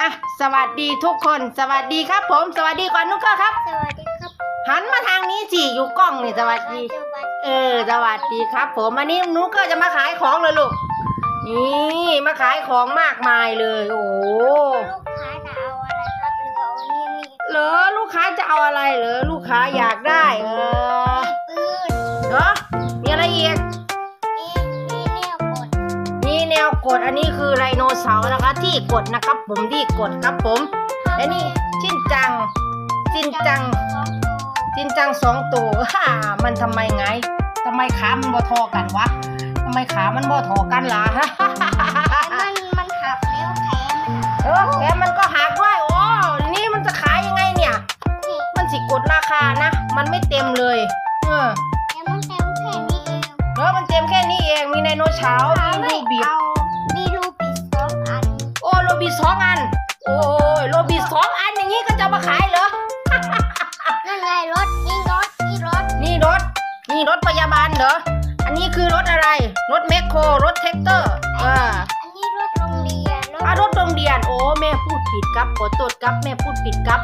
อะสวัสดีทุกคน สวัสดีครับ ผม สวัสดีก่อนนุกเกอร์ครับ สวัสดีครับหันมาทางนี้สิอยู่กล้องนี่สวัสดี เออสวัสดีครับ ผมวันนี้นุกเกอร์จะมาขายของเลยลูกนี่มาขายของมากมายเลย โอ้โหลูกค้าจะเอาอะไรครับหรือเอานี่มีเหรอลูกค้าจะเอาอะไรเหรอลูกค้าอยากได้เออปืนเหรอมีอะไรอีกมีมีแนวกด นี่แนวกดอันนี้คือไดโนเสาร์นะคะ ที่กดนะครับ ผมที่กดครับผมและนี่ชินจังชินจังของโตชินจังสองตัวฮ่ามันทำไมไงทำไมขามันบ่ทอกันวะทำไมขามันบ่ทอกันล่ะมันมันหักแล้วแขนเออแขนมันก็หักด้วยโอ้นี่มันจะขายยังไงเนี่ยนี่มันสิกดราคานะ มันไม่เต็มเลย เออ งมีไดโนเสาร์มีรูบิดเอามีรูบิดสองอัน โอ้โรบิดสองอัน โอ้ยโรบิดสองอันอย่างนี้ก็จะเอามาขายเหรอ นั่นไงรถนี่รถนี่รถ นี่รถ นี่รถพยาบาลเหรอ อันนี้คือรถอะไร รถแมคโคร รถแท็กเตอร์เอออันนี้รถโรงเรียนรถอะรถโรงเรียน โอ้แม่พูดผิดครับขอโทษครับแม่พูดผิดครับ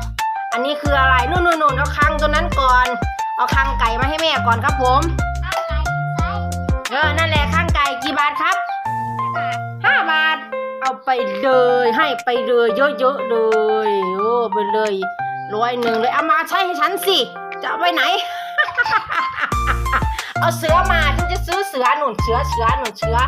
อันนี้คืออะไร นู่นนู่นนู่นเอาคังตัวนั้นก่อน เอาคังไก่มาให้แม่ก่อนครับผมอะไรไส้เออ นั่นแหละคังไก่กี่บาทครับบาทห้าบาท เอาไปเลย ให้ไปเลยเยอะๆเลยโอ้ไปเลยร้อยหนึ่งเลย เอามาใช้ให้ฉันสิ จะเอาไปไหน เอาเสือมาฉันจะซื้อเสือหนุนเสือเสือหนุนเสือ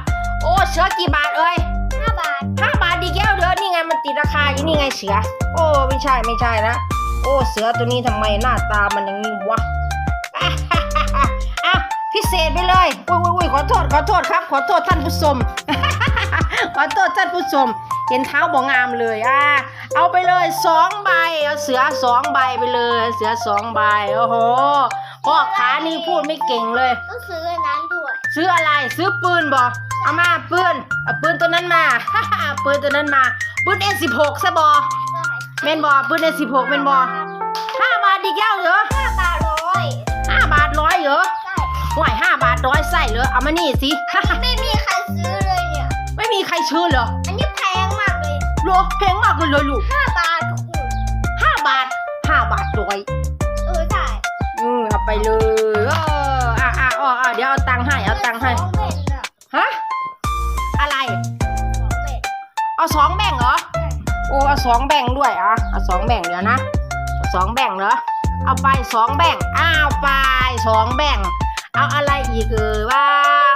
โอ้เสือกี่บาทเอ้ยห้าบาทห้าบาทดีแก้วเด้อนี่ไงมันติดราคาอยู่นี่ไงเสือ โอ้ไม่ใช่ไม่ใช่นะ โอ้เสือตัวนี้ทำไมหน้าตามันอย่างนี้วะอะ พิเศษไปเลยอุ้ยอุ้ยอุ้ยขอโทษขอโทษครับ ขอโทษท่านผู้ชมขอโทษท่านผู้ชม เห็นเท้าบ่งามเลยอะเอาไปเลยสองใบเอาเสือสองใบไปเลย เสือสองใบโอ้โหพ่อขานี่พูดไม่เก่งเลยต้องซื้ออันนั้นด้วยซื้ออะไรซื้อปืนบอเอามาปืนเอาปืนตัวนั้นมาปืนตัวนั้นมาปืน N16 ซะบอได้เมนบอปืน N16 เมนบอห้าบาทดีแก้วเหรอห้าบาทร้อยห้าบาทร้อยเหรอใช่ ห่วยห้าบาทร้อยใส่เหรอเอามานี่สิ ไม่มีใครซื้อเลยเนี่ย ไม่มีใครชื่อเหรออันนี้แพงมากเลยโลแพงมากเลยเลยลูกห้าบาทถูกห้าบาทห้าบาทร้อยเออได้อืมเอาไปเลยเอออะอะอะอะเดี๋ยวเอาตังค์ให้ เอาตังค์ให้ สองเบ็ดอะฮะ อะไร สองเบ็ดเอาสองแบ่งเหรอ โอ้เอาสองแบ่งด้วยอะเอาสองแบ่งเดี๋ยวนะเอาสองแบ่งเหรอ เอาไปสองแบ่งอ้าวไปสองแบ่ง เอาอะไรอีกเออว่า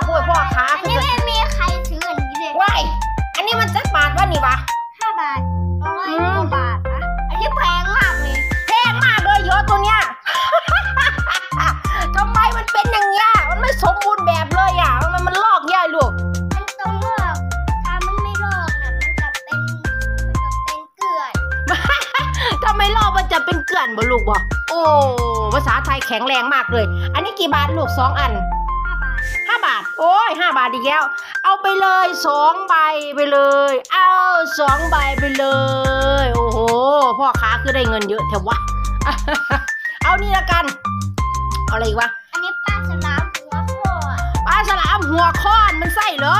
พวกพ่อค้าอันคือนี้จะไม่มีใครซื้ออันนี้เลยว้ายอันนี้มันจักบาทวะนี่วะห้าบาทร้อยอืมกว่าบาทนะอันนี้แพงมากเลยแพงมากเลยเยอะตัวเนี้ยทำไมมันเป็นอย่างเงี้ยมันไม่สมบูรณ์แบบเลยอะ อนบ่ลูกบ่โอ้ภาษาไทยแข็งแรงมากเลย อันนี้กี่บาทลูกสองอันห้าบาทห้าบาท โอ้ยห้าบาทอีกแล้ว เอาไปเลยสองใบไปเลย เอาสองใบไปเลย โอ้โห พ่อค้าคือได้เงินเยอะแถววะ เอานี่ละกัน เอาอะไรอีกวะ อันนี้ปลาสลามหัวโคตรปลาฉลามหัวค้อนมันไส้เหรอ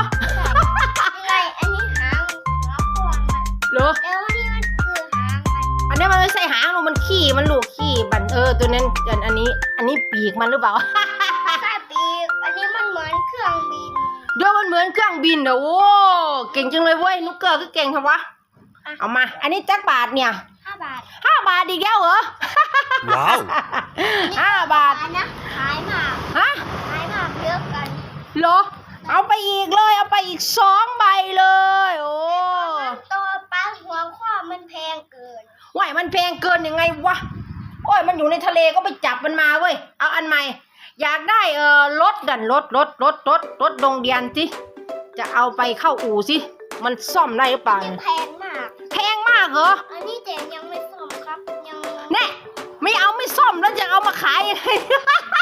นอันนี้มันไม่ใช่หางหรอกมันขี้มันลูกขี้บันเออตัวนั้นอันอันนี้ อันนี้ปีกมันหรือเปล่า ใช่ปีกอันนี้มันเหมือนเครื่องบินเดี๋ยวมันเหมือนเครื่องบินเด้อโว้เก่งจังเลยเว้ยนุกเกอร์ก็เก่งครับวะเอามา อันนี้จักบาทเนี่ยห้าบาทห้าบาทอีกแล้วเหรอ Wow. ห้าบาทอันนะขายหมากฮะขายหมากเยอะกันเหรอ เอาไปอีกเลย เอาไปอีกสองใบเลย โอ้ตัวปลาหัวข้อมันแพงเกินว่ายมันแพงเกินยังไงวะโอ้ยมันอยู่ในทะเลก็ไปจับมันมาเว้ย เอาอันใหม่ อยากได้เออรถดันรถรถรถรถรถโรงเรียนสิจะเอาไปเข้าอู่สิมันซ่อมได้หรือเปล่านี่เนี่ยแพงมาก แพงมากเหรอ อันนี้เจนยังไม่ส่งครับยังแน่ไม่เอาไม่ซ่อมแล้วจะเอามาขายยังไง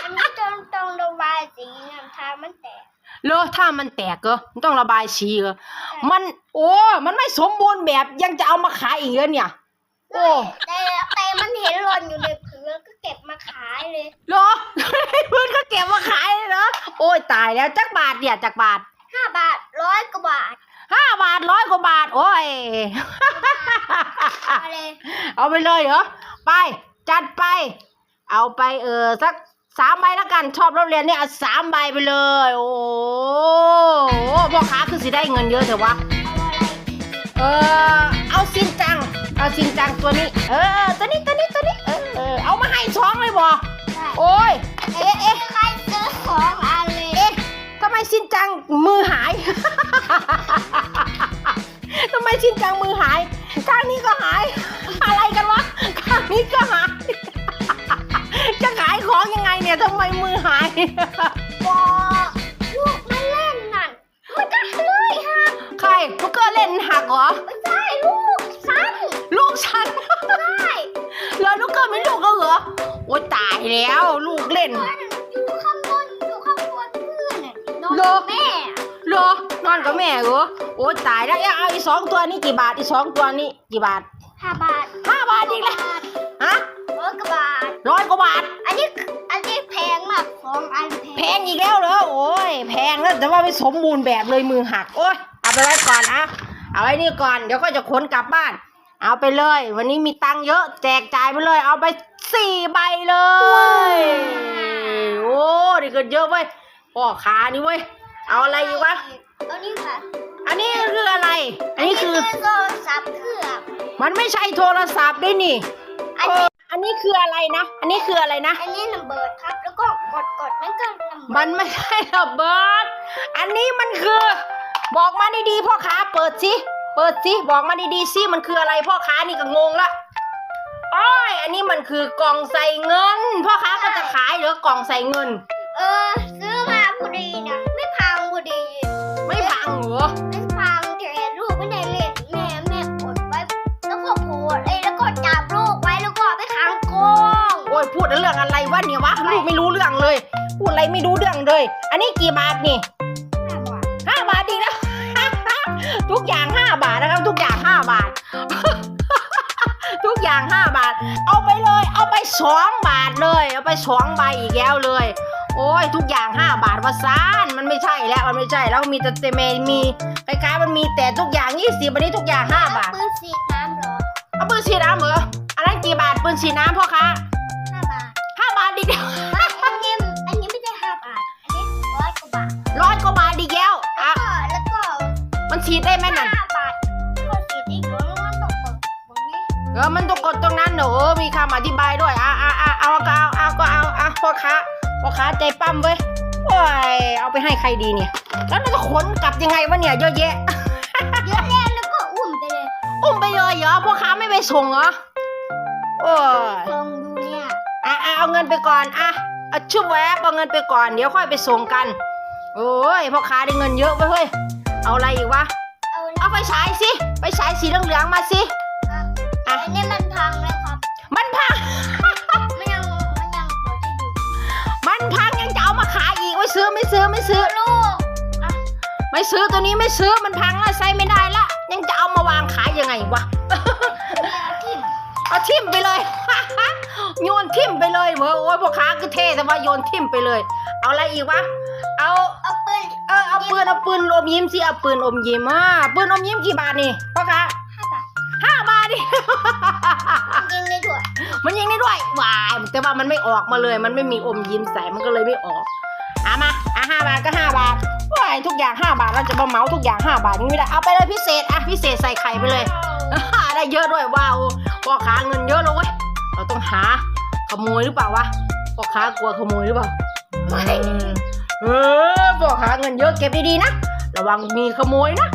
อันนี้ตรงตรงระบายสีน้ำตามันแตก เลอถ้ามันแตกเก็มันต้องระบายสีเหรอมันโอ้ มันไม่สมบูรณ์แบบยังจะเอามาขายอีกเหรอเนี่ย โอ้แต่แต่มันเห็นหล่นอยู่ในพื้นก็เก็บมาขายเลยเหรอเพื่อนก็เก็บมาขายเลยเหรอโอ้ยตายแล้วจักบาทเนี่ยจักบาทห้าบาทร้อยกว่าบาทห้าบาทร้อยกว่าบาท โอ้ย เอาไปเลยเหรอ ไป จัดไป เอาไปเออสัก สามใบแล้วกันชอบรถเรียนเนี่ยเอาสามใบไปเลย โอ้โหพ่อค้าคือสิได้เงินเยอะเถอะวะเอาอะไรเออเอาซินจัง เอาซินจังตัวนี้ เออตัวนี้ตัวนี้ตัวนี้เออเออเอามาให้ช้องเลยบอได้โอ้ยเอ๊ะเอ๊ะใครซื้อของอะไรเอ๊ะทำไมชินจังมือหายทำไมชินจังมือหาย ข้างนี้ก็หาย อะไรกันวะ ข้างนี้ก็หาย จะขายของยังไงเนี่ยทำไมมือหาย บอกลูกมาเล่นนั่นมันก็เลยฮะใครลูกเกอร์เล่นหักเหรอ ไม่ใช่ลูกฉันลูกฉันใช่แล้วลูกเกอร์ไม่ลูกก็เหรอ โอ้ยตายแล้วลูกเล่น ตัวนั้นอยู่ข้างบนอยู่ข้างบนเพื่อนน่ะนอนเหรอกับแม่เหรอนอนกับแม่เหรอโอ้ยตายแล้วเอาอีกสองตัวนี้กี่บาทอีกสองตัวนี้กี่บาท ห้าบาท ร้อยกว่าบาท อันนี้อันนี้แพงมากสองอันแพงอีกแล้วเหรอโอ้ยแพงแล้วแต่ว่าไม่สมบูรณ์แบบเลยมือหักโอ้ยเอาไปไว้ก่อนอะเอาไว้นี่ก่อนเดี๋ยวก็จะขนกลับบ้าน เอาไปเลย วันนี้มีตังค์เยอะแจกจ่ายไปเลย เอาไปสี่ใบเลยโอ้นี่ก็เยอะเว้ยพ่อขานี่เว้ยเอาอะไรอีกวะอันนี้ค่ะ อันนี้คืออะไร อันนี้คือโทรศัพท์เครื่องมันไม่ใช่โทรศัพท์ด้วยนี่อันเอนี้ ออันนี้คืออะไรนะ อันนี้คืออะไรนะ อันนี้นัมเบอร์ครับ แล้วก็กดกดมันก็นัมเบอร์มันไม่ใช่ระเบิด อันนี้มันคือ บอกมาดีๆพ่อค้าเปิดสิ เปิดสิบอกมาดีๆสิมันคืออะไรพ่อค้านี่ก็งงละอ้อยอันนี้มันคือกล่องใส่เงิน พ่อค้าก็จะขายเหรือกล่องใส่เงิน เออ ซื้อมาพอดีนะ ไม่พังพอดี ไม่พังเหรอ เรื่องอะไรวะเนี่ยวะลูกไม่รู้เรื่องเลยพูดอะไรไม่รู้เรื่องเลย อันนี้กี่บาทนี่ห้าบาทห้าบาทดีนะทุกอย่างห้าบาทนะครับ ทุกอย่างห้าบาท ทุกอย่างห้าบาท เอาไปเลย เอาไปสองบาทเลย เอาไปสองใบอีกแล้วเลย โอ้ยทุกอย่างห้าบาทวาซานมันไม่ใช่แล้วมันไม่ใช่แล้วมีแต่เตเมมีคล้ายๆมันมีแต่ทุกอย่างยี่สิบอันนี้ทุกอย่างห้าบาทปืนสีน้ำเหรอเอาปืนฉีดน้ำเหรออันนั้นกี่บาทปืนฉีดน้ำพ่อค้าำอธิบายด้วยอะอะอะเอาก็เอาเอาก็เอาอะพ่อค้าพ่อค้าใจปั้มเว้ยโอ้ยเอาไปให้ใครดีเนี่ย แล้วเราจะขนกลับยังไงวะเนี่ยเยอะแยะเยอะแล้วแล้วก็อุ่มไปเลยอุ้มไปเลยเหรอพ่อค้าไม่ไปส่งเหรอโอ้ยลองดูเนี่ยอะอะเอาเงินไปก่อนอะเอาชุบแวบเอาเงินไปก่อนเดี๋ยวค่อยไปส่งกัน โอ้ยพ่อค้าได้เงินเยอะเว้ยเฮ้ยเอาอะไรอีกวะเอานะเอาไปฉายสิไปฉายสีเหลืองๆมาสิครับอะอันนี้มันพังแล้วครับ มันพังมันยังมันยังเปิดให้ดูมันพังยังจะเอามาขายอีกไม่ซื้อไม่ซื้อไม่ซื้อ ลูกอะไม่ซื้อตัวนี้ไม่ซื้อมันพังแล้วใช้ไม่ได้ละยังจะเอามาวางขายยังไงวะมีอาทิตย์เอาทิ่มไปเลย โยนทิ่มไปเลยเหมอโอ้ยพ่อค้าคือเท่แต่ว่าโยนทิ่มไปเลย เอาอะไรอีกวะ เอาเอาปืนเออเอาปืนเอาปืนอมยิ้มสิเอาปืนอมยิ้มอะปืนอมยิ้มกี่บาทนี่พ่อค้าห้า ยิงได้ด้วยมันยิงได้ด้วยวายแต่ว่ามันไม่ออกมาเลย มันไม่มีอมยิ้มใส่มันก็เลยไม่ออกเอามาอะห้าบาทก็ห้าบาทว้ายทุกอย่างห้าบาทเราจะมาเมาทุกอย่างห้าบาทนี่ไม่ได้เอาไปเลยพิเศษอะพิเศษใส่ไข่ไปเลยได้เยอะด้วยว้าวพ่อค้าเงินเยอะเลยเว้ยเราต้องหาขโมยหรือเปล่าวะพ่อค้ากลัวขโมยหรือเปล่าไม่เออเออพ่อค้าเงินเยอะเก็บดีๆนะระวังมีขโมยนะ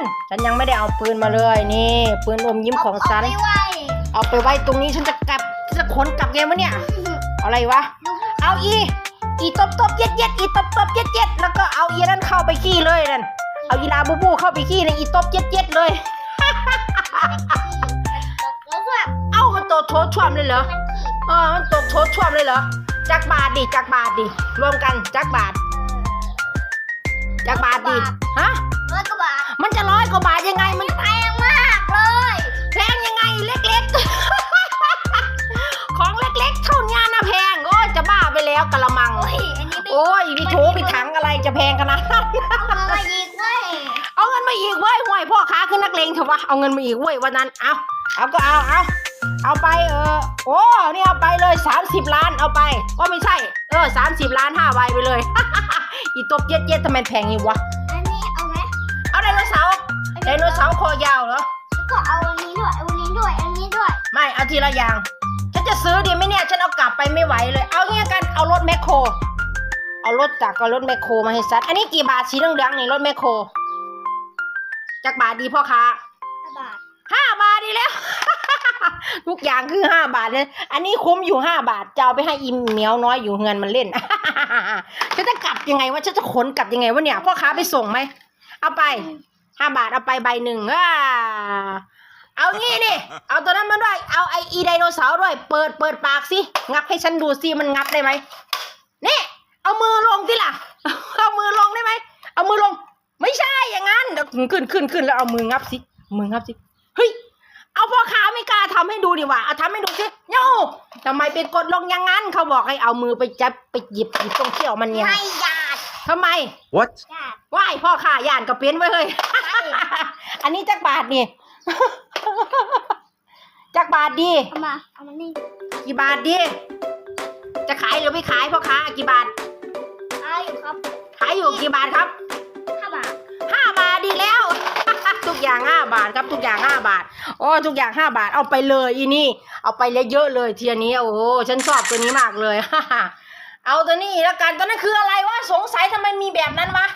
น ฉันยังไม่ได้เอาปืนมาเลยนี่ปืนอมยิ้มของฉัน เอาไปไว้เอาไปไว้ตรงนี้ฉันจะกลับฉันจะขนกลับไงวะเนี่ยเอาอะไรวะ เอาอี อีตบตบเย็ดเย็ดอีตบตบเย็ดเย็ดแล้วก็เอาอีนั่นเข้าไปขี้เลยนั่น เอาอีลาบูบูเข้าไปขี้ในอีตบเย็ดเย็ดเลย แล้วแบบเอ้ามันโตโถช่วมเลยเหรอมันขีดเออมันตกโถช่วมเลยเหรอ จักบาทดิจักบาทดิ รวมกันจักบาท จักบาทดิ ฮะ ร้อยกว่าบาท มันจะร้อยกว่าบาทยังไงมันแพงมากเลยแพงยังไงเล็กๆ ของเล็กๆเท่านี้นะแพงโอ้ยจะบ้าไปแล้วกะละมัง โอ้ยอันนี้ไม่โอ้ยมีโถมีถังอะไรจะแพงขนาดนั้นเอามายิงเว้ยเอาเงินมาอีกเว้ยห่วยพ่อค้าคือนักเลงงเถอะวะเอาเงินมาอีกเว้ยวันนั้นเอาเอาก็เอาเอาเอาไปเออโอ้นี่เอาไปเลย 30 ล้านเอาไปก็ไม่ใช่ เออ30 ล้านห้าใบไปเลย อีตบเย็ดเย็ดๆทำไมแพงอย่างวะ ดโนเสาร์คอยาวเหรอ แล้วก็เอาอันนี้ด้วยเอาอันนี้ด้วยอันนี้ด้วย ไม่ เอาทีละอย่าง ฉันจะซื้อดีไหมเนี่ย ฉันเอากลับไปไม่ไหวเลย เอางี้กัน เอารถแมคโคร เอารถจากก็รถแมคโครมาให้ซัด อันนี้กี่บาทสีเหลืองๆนี่รถแมคโคร จากบาทดีพ่อค้าห้าบาทห้าบาทดีแล้ว ทุกอย่างคือห้าบาทเลย อันนี้คุ้มอยู่ห้าบาท จะเอาไปให้อิมเหมียวน้อยอยู่เงินมันเล่น ฉันจะกลับยังไงวะ ฉันจะขนกลับยังไงวะเนี่ย พ่อค้าไปส่งไหม เอาไป ห้าบาทเอาไปใบหนึ่งอ่าเอางี้นี่ เอาตัวนั้นมาด้วย เอาไออีไดโนเสาร์ด้วย เปิดเปิดปากสิ งับให้ฉันดูสิมันงับได้ไหมนี่ เอามือลงสิล่ะ เอามือลงได้ไหม เอามือลง ไม่ใช่อย่างนั้นเดี๋ยวขึ้นขึ้นขึ้นแล้วเอามืองับสิ มืองับสิ เฮ้ย เอาพ่อค้าไม่กล้าทำให้ดูดีกว่าเอาทำให้ดูสิโย่ทำไมเป็นกดลงอย่างนั้น เขาบอกให้เอามือไปจับไปหยิบหยิบตรงเขี้ยวมันเนี่ยไม่ญาติทำไม What? ญาติว่ายพ่อข้าย่านกับเป็นไว้เฮ้ย อันนี้จักบาทนี่ จักบาทดีเอามา เอามานี่กี่บาทดี จะขายหรือไม่ขายพ่อค้ากี่บาทเอาอยู่ครับขายอยู่กี่บาทครับห้าบาทห้าบาทดีแล้ว ทุกอย่างห้าบาทครับ ทุกอย่างห้าบาทโอ้ทุกอย่างห้าบาทเอาไปเลยอีนี่ เอาไปเลยเยอะเลยเทียนี้โอ้โหฉันชอบตัวนี้มากเลย เอาตัวนี้แล้วกันตัวนั้นคืออะไรวะสงสัยทำไมมีแบบนั้นวะ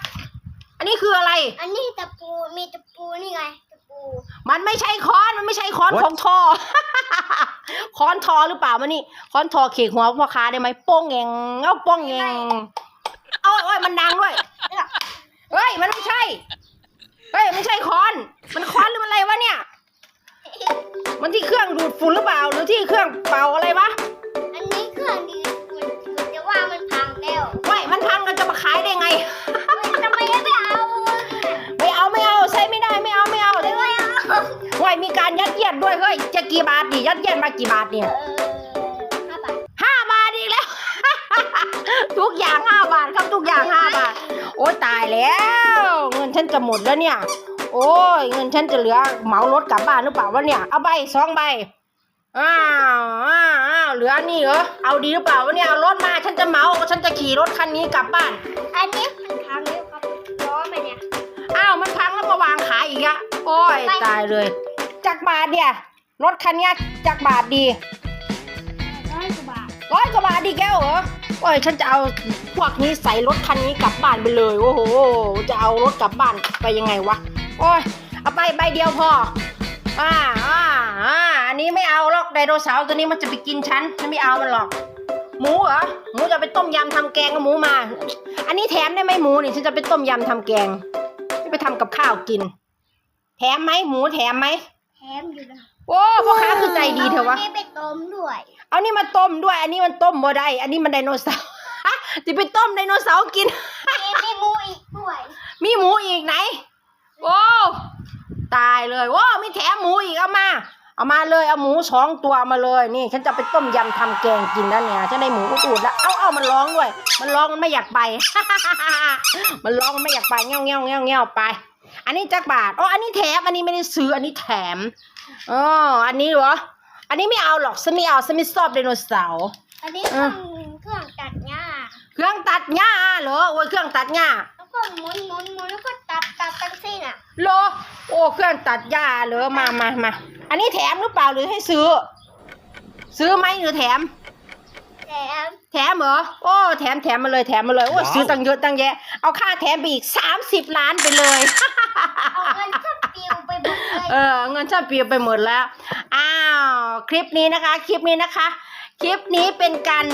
อันนี้คืออะไร อันนี้ตะปูมีตะปูนี่ไงตะปูมันไม่ใช่ค้อนมันไม่ใช่ค้อน What? ของทอ ค้อนทอหรือเปล่ามันนี่ค้อนทอเขกหัวพ่อค้าได้ไหมโป้งแงงเอาโป้งแงงเอาโอ้ยมันดังด้วยเฮ้ยมันไม่ใช่เฮ้ยไม่ใช่ค้อน มันค้อนหรือมันอะไรวะเนี่ย มันที่เครื่องดูดฝุ่นหรือเปล่าหรือที่เครื่องเป่าอะไรวะอันนี้เครื่องดีมันมันจะว่ามันพังแล้วเฮ้ยมันพังกันจะมาขายได้ไง ฮ้ยมีการยัดเยียดด้วยเฮ้ยจะกี่บาทดิยัดเยียดมากี่บาทเนี่ยเออห้าบาทห้าบาทอีกแล้ว ทุกอย่างห้าบาทครับทุกอย่างห้าบาท โอ้ยตายแล้ว เงินฉันจะหมดแล้วเนี่ย โอ้ยเงินฉันจะเหลือเหมารถกลับบ้านหรือเปล่าวะเนี่ยเอาใบสองใบอ้าวอ้าวอ้าวเหลือนี่เหรอเอาดีหรือเปล่าวะเนี่ยเอารถมาฉันจะเหมาฉันจะขี่รถคันนี้กลับบ้าน อันนี้มันพังแล้วครับล้อไปเนี่ยอ้าวมันพังแล้วมาวางขายอีกอะโอ้ยไปตายเลย จักบาทเนี่ย รถคันเนี้ยจักบาทดีร้อยกว่าบาทร้อยกว่าบาทดีแก้วเหรอโอ้ยฉันจะเอาพวกนี้ใส่รถคันนี้กลับบ้านไปเลย โอ้โห จะเอารถกลับบ้านไปยังไงวะ โอ้ย เอาไปใบเดียวพอ อ่าอ่าอ่าอันนี้ไม่เอาหรอกไดโนเสาร์ตัวนี้มันจะไปกินฉัน ฉันไม่เอามันหรอก หมูเหรอ หมูจะไปต้มยำทำแกงกับหมูมา อันนี้แถมได้ไหมหมูนี่ฉันจะไปต้มยำทำแกงจะไปทำกับข้าวกิน แถมไหมหมูแถมไหมแถ มอยู่นะโอ้พ่อค้าคือใจดีเถอะวะาอันนี้ไปต้มด้วยเอานี่มาต้มด้วย อันนี้มันต้มบ่ได้ อันนี้มันไดโนเสาร์ฮะจะไปต้มไดโนเสาร์กิน มีมีหมูอีกด้วยมีหมูอีกไหน โอ้ตายเลยโอ้มีแถมหมูอีกเอามา เอามาเลยเอาหมูสองตัวมาเลยนี่ ฉันจะไปต้มยำทำแกงกินแล้วเนี่ยฉันได้หมูอุดๆแล้วเอาเอามันร้องด้วย มันร้องมันไม่อยากไป มันร้องมันไม่อยากไปเงี้ยวเงี้ยวเงี้ยวเงี้ยวไป อันนี้จักบาทอ๋ออันนี้แถม อันนี้ไม่ได้ซื้อ อันนี้แถมอ๋ออันนี้เหรอ อันนี้ไม่เอาหรอกฉันไม่เอาฉันไม่ชอบไดโนเสาร์ อันนี้เอเครื่อองเครื่องตัดหญ้าเครื่องตัดหญ้าเหรอโอ้ยเครื่องตัดหญ้าแล้วก็หมุนหมุนหมุนแล้วก็ตัดตัดตั้งสิ้นอะโลโอ้เครื่องตัดหญ้าเหรอมามามาอันนี้แถมหรือเปล่าหรือให้ซื้อ ซื้อไหมหรือแถมแถ ม แถมเหรอ โอ้ แถมแถมมาเลย แถมมาเลย โอ้ ว้าว ซื้อตั้งเยอะตั้งแยะ เอาค่าแถมไปอีกสามสิบล้านไปเลย เอาเงินชักปิวไปหมดเลย เออ เงินชาติปีไปหมดแล้ว อ้าว คลิปนี้นะคะ คลิปนี้นะคะ คลิปนี้เป็นการ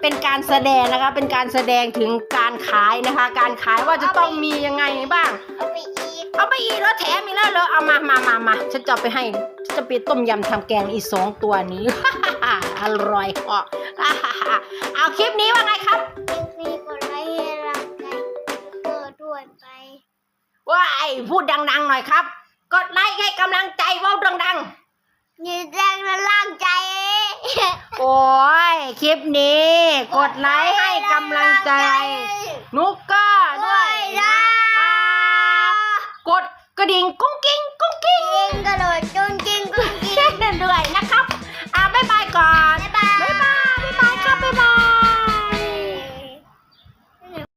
เป็นการแสดงนะคะ เป็นการแสดงถึงการขายนะคะ การขายว่าจะต้องมียังไงบ้าง เอาไปอีกเอาไปอีกแล้วแถมอีกแล้วเหรอเอามามามามาฉันจะเอาไปให้ ฉันจะไปต้มยำทำแกงอีกสองตัวนี้ อร่อยอะเอาคลิปนี้ว่าไงครับคลิปนี้กดไลค์ให้รักใจเปิดด้วยไปว่าไอ้พูดดัง ๆ หน่อยครับ กดไลค์ให้กำลังใจเว่าดังยืนแรงและล่างใจๆโอ้ยคลิปนี้ กดไลค์ให้กำลังใจ นุกก็ด้วยนะคะกดกระดิ่งกุ้งกิ้งกุ้งกิ้งก็เลย 拜拜。